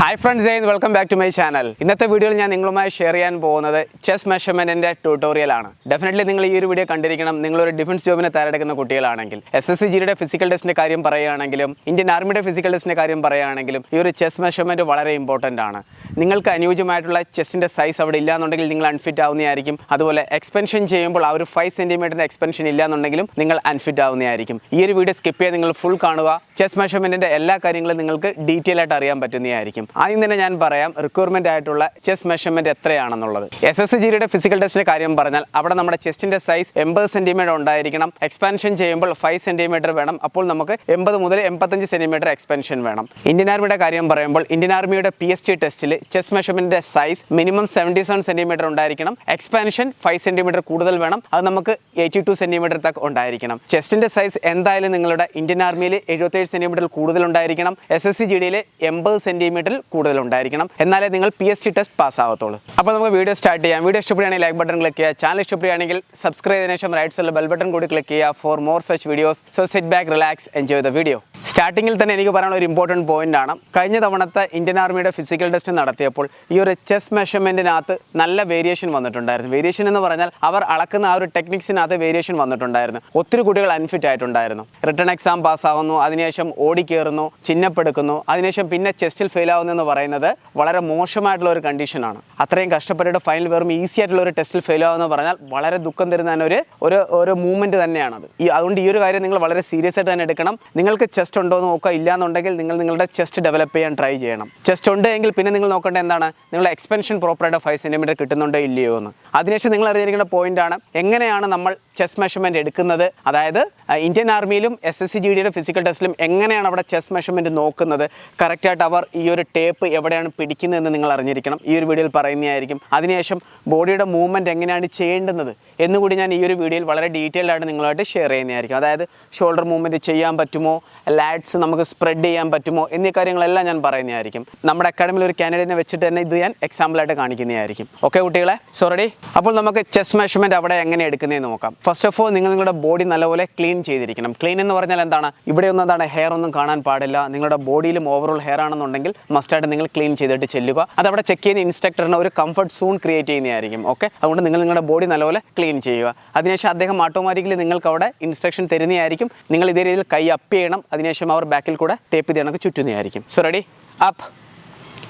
Hi friends Jai welcome back to my channel ഇന്നത്തെ വീഡിയോയിൽ ഞാൻ നിങ്ങളുമായി ഷെയർ ചെയ്യാൻ പോകുന്നത് ചെസ് മെഷർമെന്റിന്റെ ട്യൂട്ടോറിയൽ ആണ്. ഡെഫിനറ്റ്ലി നിങ്ങൾ ഈ ഒരു വീഡിയോ കണ്ടിരിക്കണം. നിങ്ങൾ ഒരു ഡിഫൻസ് ജോബിനെ തയ്യാറെടുക്കുന്ന കുട്ടികളാണെങ്കിൽ എസ് എസ് സി ജിയുടെ ഫിസിക്കൽ ടെസ്റ്റിന്റെ കാര്യം പറയുകയാണെങ്കിലും ഇന്ത്യൻ ആർമിയുടെ ഫിസിക്കൽ ടെസ്റ്റിന്റെ കാര്യം പറയുകയാണെങ്കിലും ഈ ഒരു ചെസ് മെഷർമെന്റ് വളരെ ഇമ്പോർട്ടന്റ് ആണ്. നിങ്ങൾക്ക് അനുയോജ്യമായിട്ടുള്ള ചെസ്റ്റിന്റെ സൈസ് അവിടെ ഇല്ലാന്നുണ്ടെങ്കിൽ നിങ്ങൾ അൺഫിറ്റ് ആവുന്നതായിരിക്കും. അതുപോലെ എക്സ്പെൻഷൻ ചെയ്യുമ്പോൾ ആ ഒരു ഫൈവ് സെന്റിമീറ്ററിന്റെ എക്സ്പെൻഷൻ ഇല്ലാന്നുണ്ടെങ്കിലും നിങ്ങൾ അൺഫിറ്റ് ആവുന്നതായിരിക്കും. ഈ ഒരു വീഡിയോ സ്കിപ്പ് ചെയ്യാൻ നിങ്ങൾ ഫുൾ കാണുക. ചെസ് മെഷർമെന്റിന്റെ എല്ലാ കാര്യങ്ങളും നിങ്ങൾക്ക് ഡീറ്റെയിൽ ആയിട്ട് അറിയാൻ പറ്റുന്നതായിരിക്കും. ആദ്യം തന്നെ ഞാൻ പറയാം റിക്വയർമെന്റ് ആയിട്ടുള്ള ചെസ് മെഷർമെന്റ് എത്രയാണെന്നുള്ളത്. എസ് എസ് ജിയുടെ ഫിസിക്കൽ ടെസ്റ്റിന്റെ കാര്യം പറഞ്ഞാൽ അവിടെ നമ്മുടെ ചെസ്റ്റിന്റെ സൈസ് എൺപത് സെന്റിമീറ്റർ ഉണ്ടായിരിക്കണം. എക്സ്പാൻഷൻ ചെയ്യുമ്പോൾ ഫൈവ് സെന്റിമീറ്റർ വേണം. അപ്പോൾ നമുക്ക് എൺപത് മുതൽ എൺപത്തഞ്ച് സെന്റിമീറ്റർ എക്സ്പാൻഷൻ വേണം. ഇന്ത്യൻ ആർമിയുടെ കാര്യം പറയുമ്പോൾ ഇന്ത്യൻ ആർമിയുടെ പി എസ് ടി ടെസ്റ്റിൽ chest മെഷർമെന്റിന്റെ size minimum seventy seven centimetre ഉണ്ടായിരിക്കണം. എക്സ്പാൻഷൻ ഫൈവ് സെന്റിമീറ്റർ കൂടുതൽ വേണം. അത് നമുക്ക് എയ്റ്റി ടു സെന്റിമീറ്റർ തക്ക് ഉണ്ടായിരിക്കണം ചെസ്റ്റിന്റെ സൈസ് എന്തായാലും നിങ്ങളുടെ ഇന്ത്യൻ ആർമിയിൽ എഴുപത്തേഴ് സെന്റിമീറ്റർ കൂടുതൽ ഉണ്ടായിരിക്കണം. എസ് എസ് സി ജി ഡിയിൽ എൺപത് സെന്റിമീറ്ററിൽ കൂടുതൽ ഉണ്ടായിരിക്കണം എന്നാലേ നിങ്ങൾ P S C test pass ആവത്തുള്ളൂ. അപ്പോൾ നമുക്ക് വീഡിയോ സ്റ്റാർട്ട് ചെയ്യാം. വീഡിയോ ഇഷ്ടപ്പെടുകയാണെങ്കിൽ ലൈക്ക് ബട്ടൺ ക്ലിക്ക് ചെയ്യുക. ചാനൽ ഇഷ്ടപ്പെടുകയാണെങ്കിൽ സബ്സ്ക്രൈബ് ചെയ്തതിനു ശേഷം റൈറ്റ് സൈഡിൽ ബെൽ ബട്ടൺ കൂടി ക്ലിക്ക് ചെയ്യുക for more such videos so sit back relax enjoy the video സ്റ്റാർട്ടിങ്ങിൽ തന്നെ എനിക്ക് പറയാനുള്ള ഒരു ഇമ്പോർട്ടന്റ് പോയിന്റ് ആണ്. കഴിഞ്ഞ തവണത്തെ ഇന്ത്യൻ ആർമിയുടെ ഫിസിക്കൽ ടെസ്റ്റ് നടത്തിയപ്പോൾ ഈ ഒരു ചെസ് മെഷർമെന്റിനകത്ത് നല്ല വേരിയേഷൻ വന്നിട്ടുണ്ടായിരുന്നു. വേരിയേഷൻ എന്ന് പറഞ്ഞാൽ അവർ അളക്കുന്ന ആ ഒരു ടെക്നിക്സിനകത്ത് വേരിയേഷൻ വന്നിട്ടുണ്ടായിരുന്നു. ഒത്തിരി കുട്ടികൾ അൺഫിറ്റ് ആയിട്ടുണ്ടായിരുന്നു. റിട്ടേൺ എക്സാം പാസ്സാവുന്നു അതിനുശേഷം ഓടിക്കേറുന്നു ചിഹ്നപ്പെടുക്കുന്നു അതിനുശേഷം പിന്നെ ചെസ്റ്റിൽ ഫെയിൽ ആവുന്നു എന്ന് പറയുന്നത് വളരെ മോശമായിട്ടുള്ള ഒരു കണ്ടീഷനാണ് അത്രയും കഷ്ടപ്പെട്ടിട്ട് ഫൈനൽ വെറും ഈസി ആയിട്ടുള്ള ഒരു ടെസ്റ്റിൽ ഫെയിൽ ആവുമെന്ന് പറഞ്ഞാൽ വളരെ ദുഃഖം തരുന്ന ഒരു ഒരു മൂവ്മെന്റ് തന്നെയാണത്. ഈ അതുകൊണ്ട് ഈ ഒരു കാര്യം നിങ്ങൾ വളരെ സീരിയസ് ആയിട്ട് തന്നെ എടുക്കണം. നിങ്ങൾക്ക് ചെസ്റ്റ് ഉണ്ടോ എന്ന് നോക്കുക. ഇല്ലാന്നുണ്ടെങ്കിൽ നിങ്ങൾ നിങ്ങളുടെ ചെസ്റ്റ് ഡെവലപ്പ് ചെയ്യാൻ ട്രൈ ചെയ്യണം. ചെസ്റ്റ് ഉണ്ട് എങ്കിൽ പിന്നെ നിങ്ങൾ നോക്കേണ്ടത് എന്താണ്? നിങ്ങളുടെ എക്സ്പെൻഷൻ പ്രോപ്പറായിട്ട് ഫൈവ് സെന്റിമീറ്റർ കിട്ടുന്നുണ്ടോ ഇല്ലയോ എന്ന്. അതിനുശേഷം നിങ്ങൾ അറിഞ്ഞിരിക്കേണ്ട പോയിന്റ് ആണ്. എങ്ങനെയാണ് നമ്മൾ ചെസ് മെഷർമെന്റ് എടുക്കുന്നത്. അതായത് ഇന്ത്യൻ ആർമിയിലും എസ് എസ് സി ജി ഡിയുടെ ഫിസിക്കൽ ടെസ്റ്റിലും എങ്ങനെയാണ് അവിടെ ചെസ് മെഷർമെന്റ് നോക്കുന്നത്? കറക്റ്റായിട്ട് അവർ ഈ ഒരു ടേപ്പ് എവിടെയാണ് പിടിക്കുന്നതെന്ന് നിങ്ങൾ അറിഞ്ഞിരിക്കണം. ഈ ഒരു വീഡിയോയിൽ പറയുന്നതായിരിക്കും. അതിനുശേഷം ബോഡിയുടെ മൂവ്മെന്റ് എങ്ങനെയാണ് ചെയ്യേണ്ടുന്നത് എന്നുകൂടി ഞാൻ ഈ ഒരു വീഡിയോയിൽ വളരെ ഡീറ്റെയിൽഡ് ആയിട്ട് നിങ്ങളുമായിട്ട് ഷെയർ ചെയ്യുന്നതായിരിക്കും. അതായത് ഷോൾഡർ മൂവ്മെന്റ് ചെയ്യാൻ പറ്റുമോ? ലാഡ്സ് നമുക്ക് സ്പ്രെഡ് ചെയ്യാൻ പറ്റുമോ? എന്നീ കാര്യങ്ങളെല്ലാം ഞാൻ പറയുന്നതായിരിക്കും. നമ്മുടെ അക്കാഡമിയിൽ ഒരു കാൻഡിഡേറ്റിനെ വെച്ചിട്ട് തന്നെ ഇത് ഞാൻ എക്സാമ്പിളായിട്ട് കാണിക്കുന്നതായിരിക്കും. ഓക്കെ കുട്ടികളെ? സോ റെഡി അപ്പോൾ നമുക്ക് ചെസ് മെഷർമെന്റ് അവിടെ എങ്ങനെ എടുക്കുന്നതെന്ന് നോക്കാം. ഫസ്റ്റ് ഓഫ് ഓൾ നിങ്ങൾ നിങ്ങളുടെ ബോഡി നല്ലപോലെ ക്ലീൻ ചെയ്തിരിക്കണം. ക്ലീൻ എന്ന് പറഞ്ഞാൽ എന്താണ്? ഇവിടെ ഒന്നും എന്താണ്? ഹെയർ ഒന്നും കാണാൻ പാടില്ല. നിങ്ങളുടെ ബോഡിയിലും ഓവറോൾ ഹെയർ ആണെന്നുണ്ടെങ്കിൽ മസ്റ്റായിട്ട് നിങ്ങൾ ക്ലീൻ ചെയ്തിട്ട് ചെല്ലുക. അത് അവിടെ ചെക്ക് ചെയ്യുന്ന ഇൻസ്ട്രക്ടറിന് ഒരു കംഫർട്ട് സോൺ ക്രിയേറ്റ് ചെയ്യുന്നതായിരിക്കും. ഓക്കെ അതുകൊണ്ട് നിങ്ങൾ നിങ്ങളുടെ ബോഡി നല്ലപോലെ ക്ലീൻ ചെയ്യുക. അതിനുശേഷം അദ്ദേഹം ഓട്ടോമാറ്റിക്കലി നിങ്ങൾക്ക് അവിടെ ഇൻസ്ട്രക്ഷൻ തരുന്നതായിരിക്കും. നിങ്ങൾ ഇതേ രീതിയിൽ കൈ അപ്പ് ചെയ്യണം. അതിനുശേഷം അവർ ബാക്കിൽ കൂടെ ടേപ്പ് ചെയ്യണമെങ്കിൽ ചുറ്റുന്നതായിരിക്കും. സോ റെഡി അപ്പ്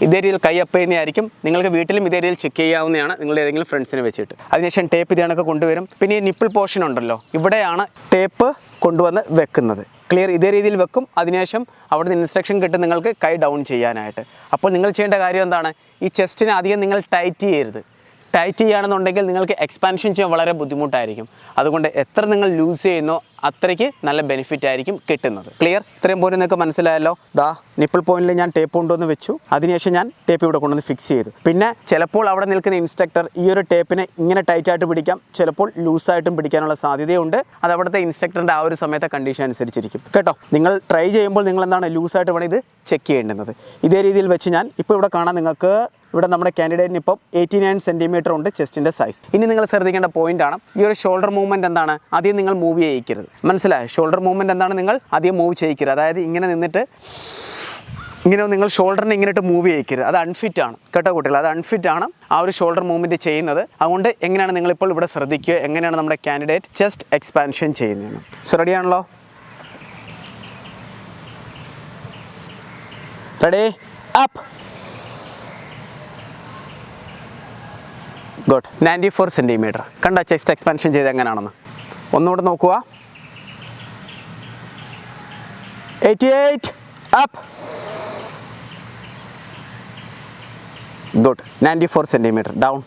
ഇതേ രീതിയിൽ കൈ അപ്പ് ചെയ്യുന്നതായിരിക്കും. നിങ്ങൾക്ക് വീട്ടിലും ഇതേ രീതിയിൽ ചെക്ക് ചെയ്യാവുന്നതാണ് നിങ്ങളുടെ ഏതെങ്കിലും ഫ്രണ്ട്സിനെ വെച്ചിട്ട്. അതിനുശേഷം ടേപ്പ് ഇതിനൊക്കെ കൊണ്ടുവരും. പിന്നെ ഈ നിപ്പിൾ പോർഷൻ ഉണ്ടല്ലോ ഇവിടെയാണ് ടേപ്പ് കൊണ്ടുവന്ന് വെക്കുന്നത്. ക്ലിയർ ഇതേ രീതിയിൽ വെക്കും. അതിനുശേഷം അവിടെ നിന്ന് ഇൻസ്ട്രക്ഷൻ കിട്ടും നിങ്ങൾക്ക് കൈ ഡൗൺ ചെയ്യാനായിട്ട്. അപ്പോൾ നിങ്ങൾ ചെയ്യേണ്ട കാര്യം എന്താണ്? ഈ ചെസ്റ്റിനെ അധികം നിങ്ങൾ ടൈറ്റ് ചെയ്യരുത്. ടൈറ്റ് ചെയ്യുകയാണെന്നുണ്ടെങ്കിൽ നിങ്ങൾക്ക് എക്സ്പാൻഷൻ ചെയ്യാൻ വളരെ ബുദ്ധിമുട്ടായിരിക്കും. അതുകൊണ്ട് എത്ര നിങ്ങൾ ലൂസ് ചെയ്യുന്നോ അത്രയ്ക്ക് നല്ല ബെനിഫിറ്റ് ആയിരിക്കും കിട്ടുന്നത്. ക്ലിയർ ഇത്രയും പോലും നിങ്ങൾക്ക് മനസ്സിലായല്ലോ. ദാ നിപ്പിൾ പോയിന്റിൽ ഞാൻ ടേപ്പ് കൊണ്ടുവന്ന് വെച്ചു. അതിനുശേഷം ഞാൻ ടേപ്പ് ഇവിടെ കൊണ്ടുവന്ന് ഫിക്സ് ചെയ്തു. പിന്നെ ചിലപ്പോൾ അവിടെ നിൽക്കുന്ന ഇൻസ്ട്രക്ടർ ഈ ഒരു ടേപ്പിനെ ഇങ്ങനെ ടൈറ്റ് ആയിട്ട് പിടിക്കാം. ചിലപ്പോൾ ലൂസായിട്ടും പിടിക്കാനുള്ള സാധ്യതയുണ്ട്. അത് അവിടുത്തെ ഇൻസ്ട്രക്ടറിന്റെ ആ ഒരു സമയത്തെ കണ്ടീഷൻ അനുസരിച്ചിരിക്കും. കേട്ടോ? നിങ്ങൾ ട്രൈ ചെയ്യുമ്പോൾ നിങ്ങൾ എന്താണ് ലൂസായിട്ട് വേണം ഇത് ചെക്ക് ചെയ്യേണ്ടുന്നത്. ഇതേ രീതിയിൽ വെച്ച് ഞാൻ ഇപ്പോൾ ഇവിടെ കാണാൻ നിങ്ങൾക്ക് ഇവിടെ നമ്മുടെ കാൻഡിഡേറ്റിന് ഇപ്പം എയ്റ്റി നയൻ സെന്റിമീറ്റർ ഉണ്ട് ചെസ്റ്റിന്റെ സൈസ് ഇനി നിങ്ങൾ ശ്രദ്ധിക്കേണ്ട പോയിന്റ് ആണ് ഈ ഒരു ഷോൾഡർ മൂവ്മെന്റ് എന്താണ്? ആദ്യം നിങ്ങൾ മൂവ് ചെയ്യിക്കരുത്. മനസ്സിലായോ? ഷോൾഡർ മൂവ്മെന്റ് എന്താണ് നിങ്ങൾ ആദ്യം മൂവ് ചെയ്യിക്കരുത്. അതായത് ഇങ്ങനെ നിന്നിട്ട് ഇങ്ങനെ നിങ്ങൾ ഷോൾഡറിനെ ഇങ്ങനെയിട്ട് മൂവ് ചെയ്യിക്കരുത്. അത് അൺഫിറ്റ് ആണ്. കേട്ടോ കുട്ടികൾ അത് അൺഫിറ്റ് ആണ് ആ ഒരു ഷോൾഡർ മൂവ്മെന്റ് ചെയ്യുന്നത്. അതുകൊണ്ട് എങ്ങനെയാണ് നിങ്ങൾ ഇപ്പോൾ ഇവിടെ ശ്രദ്ധിക്കുക? എങ്ങനെയാണ് നമ്മുടെ കാൻഡിഡേറ്റ് ചെസ്റ്റ് എക്സ്പാൻഷൻ ചെയ്യുന്നത് റെഡി ആണല്ലോ? Ready up good ninety four centimetre കണ്ട ചെസ്റ്റ് എക്സ്പാൻഷൻ ചെയ്ത് എങ്ങനെയാണെന്ന് ഒന്നുകൂടെ നോക്കുക. Eighty eight up good ninety four centimetre down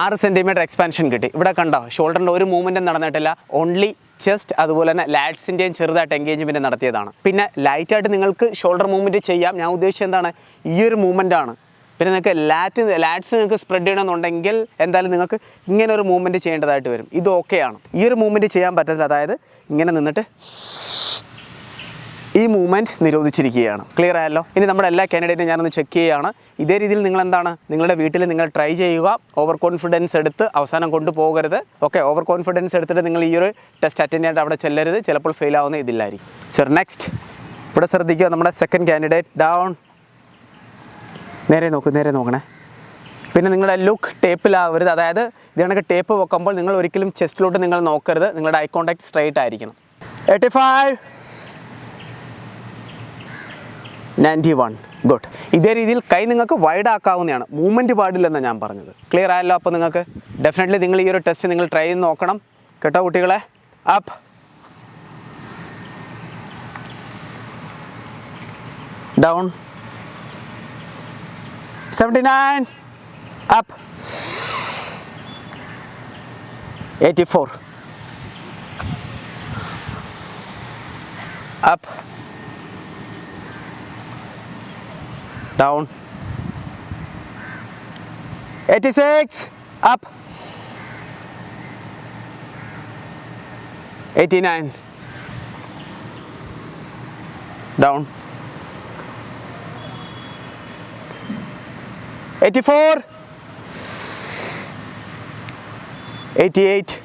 ആറ് സെന്റിമീറ്റർ എക്സ്പാൻഷൻ കിട്ടി. ഇവിടെ കണ്ടോ? ഷോൾഡറിന്റെ ഒരു മൂവ്മെന്റും നടന്നിട്ടില്ല. ഓൺലി ചെസ്റ്റ് അതുപോലെ തന്നെ ലാറ്റ്സിന്റെയും ചെറുതായിട്ട് എൻഗേജ്മെന്റ് നടത്തിയതാണ്. പിന്നെ ലൈറ്റായിട്ട് നിങ്ങൾക്ക് ഷോൾഡർ മൂവ്മെന്റ് ചെയ്യാം. ഞാൻ ഉദ്ദേശിച്ചത് എന്താണ്? ഈ ഒരു മൂവ്മെന്റ് ആണ്. പിന്നെ നിങ്ങൾക്ക് ലാറ്റ് ലാറ്റ്സ് നിങ്ങൾക്ക് സ്പ്രെഡ് ചെയ്യണമെന്നുണ്ടെങ്കിൽ എന്തായാലും നിങ്ങൾക്ക് ഇങ്ങനെ ഒരു മൂവ്മെന്റ് ചെയ്യേണ്ടതായിട്ട് വരും. ഇത് ഓക്കെയാണ് ഈ ഒരു മൂവ്മെന്റ് ചെയ്യാൻ പറ്റത്തില്ല. അതായത് ഇങ്ങനെ നിന്നിട്ട് ഈ മൂവ്മെന്റ് നിരോധിച്ചിരിക്കുകയാണ്. ക്ലിയർ ആയല്ലോ? ഇനി നമ്മുടെ എല്ലാ കാൻഡിഡേറ്റും ഞാനൊന്ന് ചെക്ക് ചെയ്യുകയാണ്. ഇതേ രീതിയിൽ നിങ്ങൾ എന്താണ്? നിങ്ങളുടെ വീട്ടിൽ നിങ്ങൾ ട്രൈ ചെയ്യുക. ഓവർ കോൺഫിഡൻസ് എടുത്ത് അവസാനം കൊണ്ടുപോകരുത് ഓക്കെ ഓവർ കോൺഫിഡൻസ് എടുത്തിട്ട് നിങ്ങൾ ഈ ഒരു ടെസ്റ്റ് അറ്റൻഡ് ചെയ്യാണ്ട് അവിടെ ചെല്ലരുത്. ചിലപ്പോൾ ഫെയിൽ ആവുന്ന ഇതില്ലായിരിക്കും. സർ നെക്സ്റ്റ് ഇവിടെ ശ്രദ്ധിക്കുക. നമ്മുടെ സെക്കൻഡ് കാൻഡിഡേറ്റ് ഡൗൺ നേരെ നോക്ക് നേരെ നോക്കണേ. പിന്നെ നിങ്ങളുടെ ലുക്ക് ടേപ്പിലാവരുത് അതായത് ഇത് കണക്ക് ടേപ്പ് വെക്കുമ്പോൾ നിങ്ങൾ ഒരിക്കലും ചെസ്റ്റിലോട്ട് നിങ്ങൾ നോക്കരുത്. നിങ്ങളുടെ ഐ കോൺടാക്ട് സ്ട്രൈറ്റ് ആയിരിക്കണം. Eighty five ninety one good ഇതേ രീതിയിൽ കൈ നിങ്ങൾക്ക് വൈഡ് ആക്കാവുന്നതാണ്. മൂവ്മെന്റ് പാടില്ലെന്നാണ് ഞാൻ പറഞ്ഞത്. ക്ലിയർ ആയല്ലോ അപ്പോൾ നിങ്ങൾക്ക്? ഡെഫിനറ്റ്ലി നിങ്ങൾ ഈ ഒരു ടെസ്റ്റ് നിങ്ങൾ ട്രൈ ചെയ്ത് നോക്കണം. കേട്ടോ കുട്ടികളെ? Up down 79 up. 84 up. Down. 86 up. 89 down. 84 88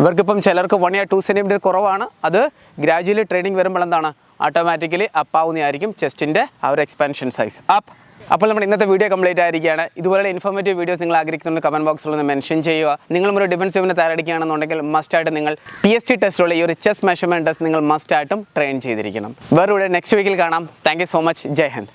ഇവർക്കിപ്പം ചിലർക്ക് വൺ ഇയർ ടു സെന്റിമീറ്റർ കുറവാണ്. അത് ഗ്രാജുവലി ട്രെയിനിങ് വരുമ്പോൾ എന്താണ്? ഓട്ടോമാറ്റിക്കലി അപ്പാവുന്നതായിരിക്കും ചെസ്റ്റിന്റെ ആ ഒരു എക്സ്പാൻഷൻ സൈസ് അപ്പ് അപ്പോൾ നമ്മൾ ഇന്നത്തെ വീഡിയോ കംപ്ലീറ്റ് ആയിരിക്കുകയാണ്. ഇതുപോലെ ഇൻഫോർമേറ്റീവ് വീഡിയോസ് നിങ്ങൾ ആഗ്രഹിക്കുന്നുണ്ട് കമന്റ് ബോക്സിൽ ഒന്ന് മെൻഷൻ ചെയ്യുക. നിങ്ങളും ഒരു ഡിഫൻസീവിനെ തയ്യാറെടുക്കുകയാണെന്നുണ്ടെങ്കിൽ മസ്റ്റായിട്ട് നിങ്ങൾ പി എസ് ടി ടെസ്റ്റിലുള്ള ഈ ഒരു ചെസ് മെഷർമെന്റ് ടെസ്റ്റ് നിങ്ങൾ മസ്റ്റായിട്ടും ട്രെയിൻ ചെയ്തിരിക്കണം. വേറെ നെക്സ്റ്റ് വീക്കിൽ കാണാം. Thank so much Jai Hind